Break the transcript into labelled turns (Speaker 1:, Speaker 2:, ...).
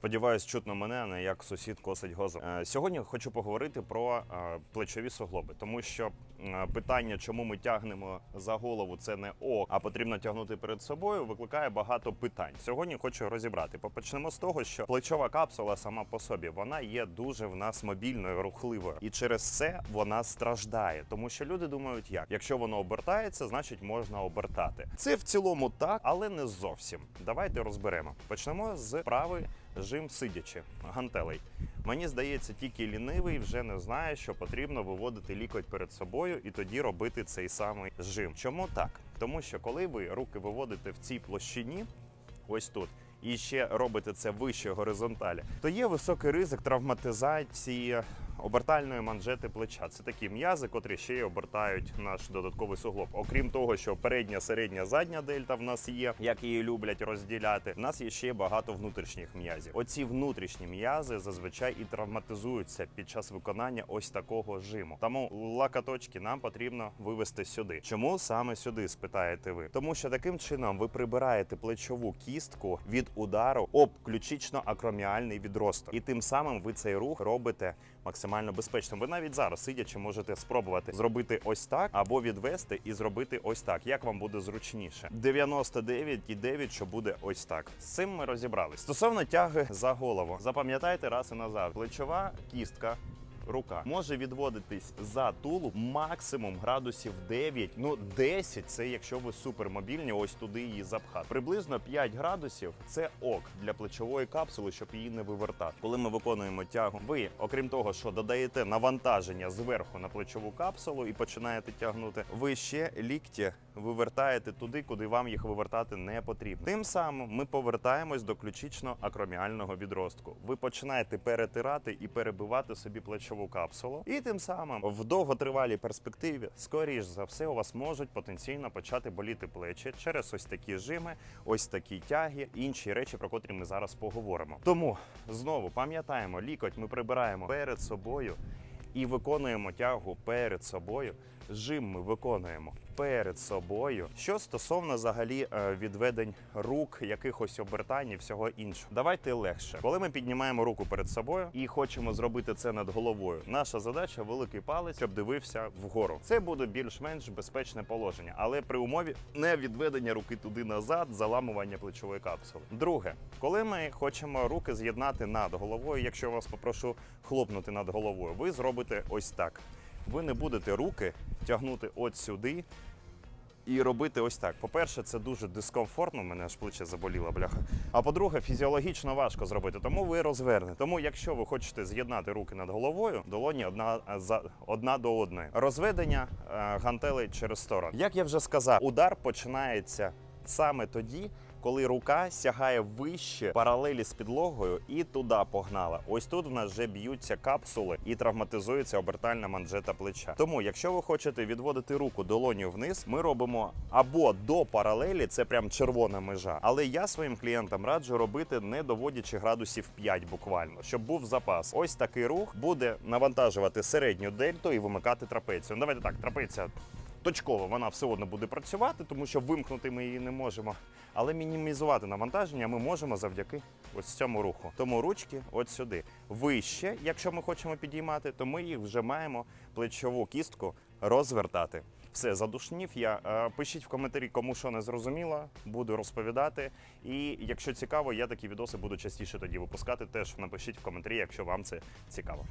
Speaker 1: Сподіваюсь, чутно мене, не як сусід косить гозу. Е, Сьогодні хочу поговорити про е, плечові суглоби, тому що е, питання, чому ми тягнемо за голову, це не ок, а потрібно тягнути перед собою, викликає багато питань. Сьогодні хочу розібрати. Почнемо з того, що плечова капсула сама по собі вона є дуже в нас мобільною, рухливою, і через це вона страждає, тому що люди думають, як якщо воно обертається, значить можна обертати. Це в цілому так, але не зовсім. Давайте розберемо. Почнемо з правий жим сидячи гантелей. Мені здається, тільки лінивий вже не знає, що потрібно виводити лікоть перед собою і тоді робити цей самий жим. Чому так? Тому що коли ви руки виводите в цій площині, ось тут. І ще робите це вище горизонталі, то є високий ризик травматизації обертальної манжети плеча. Це такі м'язи, котрі ще й обертають наш додатковий суглоб. Окрім того, що передня, середня, задня дельта в нас є, як її люблять розділяти. В нас є ще багато внутрішніх м'язів. Оці внутрішні м'язи зазвичай і травматизуються під час виконання ось такого жиму. Тому лакаточки нам потрібно вивести сюди. Чому саме сюди? спитаєте ви? Тому що таким чином ви прибираєте плечову кістку від удару об ключично-акроміальний відросток, і тим самим ви цей рух робите максимально безпечним. Ви навіть зараз сидячи можете спробувати зробити ось так або відвести і зробити ось так. Як вам буде зручніше? 99,9, що буде ось так. З цим ми розібрались. Стосовно тяги за голову, запам'ятайте раз і назад. Плечова кістка. Рука може відводитись за тулуб максимум градусів 9, ну 10 це якщо ви супермобільні, ось туди її запхати. Приблизно 5 градусів це ок для плечової капсули, щоб її не вивертати. Коли ми виконуємо тягу, ви, окрім того, що додаєте навантаження зверху на плечову капсулу і починаєте тягнути, ви ще лікті вивертаєте туди, куди вам їх вивертати не потрібно. Тим самим ми повертаємось до ключично-акроміального відростку. Ви починаєте перетирати і перебивати собі плечову капсулу, і тим самим в довготривалій перспективі, скоріш за все, у вас можуть потенційно почати боліти плечі через ось такі жими, ось такі тяги, інші речі, про котрі ми зараз поговоримо. Тому знову пам'ятаємо, лікоть ми прибираємо перед собою і виконуємо тягу перед собою. Жим ми виконуємо перед собою. Що стосовно взагалі е, відведень рук, якихось обертань і всього іншого, давайте легше. Коли ми піднімаємо руку перед собою і хочемо зробити це над головою, наша задача великий палець, щоб дивився вгору. Це буде більш-менш безпечне положення, але при умові не відведення руки туди назад, заламування плечової капсули. Друге, коли ми хочемо руки з'єднати над головою, якщо вас попрошу хлопнути над головою, ви зробите ось так. Ви не будете руки тягнути от сюди і робити ось так. По-перше, це дуже дискомфортно, мене аж плече заболіло, бляха. А по-друге, фізіологічно важко зробити, тому ви розвернете. Тому, якщо ви хочете з'єднати руки над головою, долоні одна за одна до одної. Розведення е, гантелей через сторону. Як я вже сказав, удар починається саме тоді. Коли рука сягає вище паралелі з підлогою і туди погнала. Ось тут в нас вже б'ються капсули і травматизується обертальна манжета плеча. Тому, якщо ви хочете відводити руку долоню вниз, ми робимо або до паралелі, це прям червона межа. Але я своїм клієнтам раджу робити не доводячи градусів 5 буквально, щоб був запас. Ось такий рух буде навантажувати середню дельту і вимикати трапецію. Ну, давайте так, трапеція точково вона все одно буде працювати, тому що вимкнути ми її не можемо. Але мінімізувати навантаження ми можемо завдяки ось цьому руху. Тому ручки от сюди. Вище, якщо ми хочемо підіймати, то ми їх вже маємо плечову кістку розвертати. Все, задушнів я. Е, Пишіть в коментарі, кому що не зрозуміло, буду розповідати. І якщо цікаво, я такі відоси буду частіше тоді випускати. Теж напишіть в коментарі, якщо вам це цікаво.